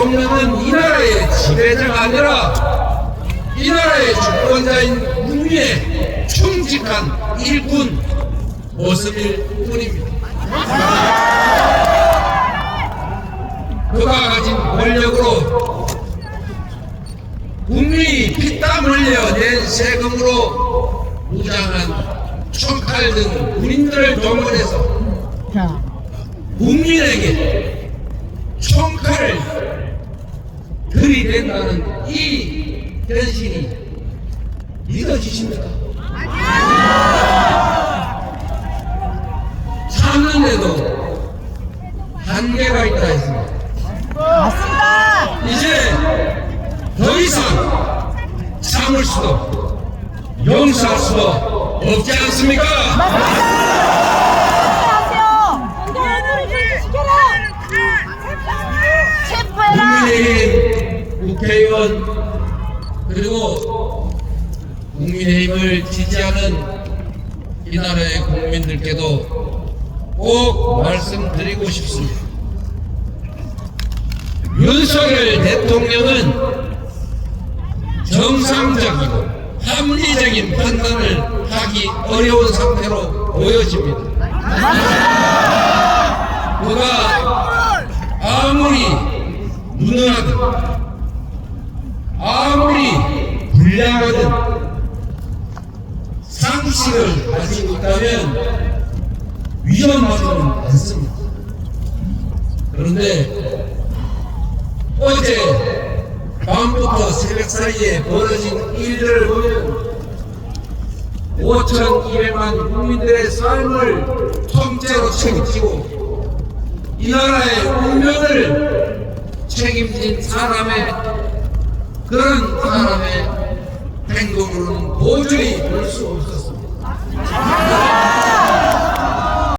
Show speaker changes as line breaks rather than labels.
대통령은 이 나라의 지배자가 아니라 이 나라의 주권자인 국민의 충직한 일꾼 모습일 뿐입니다. 그가 가진 권력으로 국민이 피땀 흘려 낸 세금으로 무장한 총칼 등 군인들을 동원해서
자,
국민에게 총칼을 들이댄다는 이 현실이 믿어지십니까? 참는데도 한계가 있다 했습니다.
맞습니다.
이제 더 이상 참을 수도 용서할 수도 없지 않습니까?
체포해라.
국민의힘 국회의원 그리고 국민의힘을 지지하는 이 나라의 국민들께도 꼭 말씀드리고 싶습니다. 윤석열 대통령은 정상적이고 합리적인 판단을 하기 어려운 상태로 보여집니다. 그가 아무리 무능하든 아무리 불량하든 상식을 가지고 있다면 위험하지는 않습니다. 그런데 어제 밤부터 새벽 사이에 벌어진 일들을 보면 5,200만 국민들의 삶을 통째로 책임지고 이 나라의 운명을 책임진 사람의 그런 사람의 행동으로는 도저히 볼 수 없었습니다.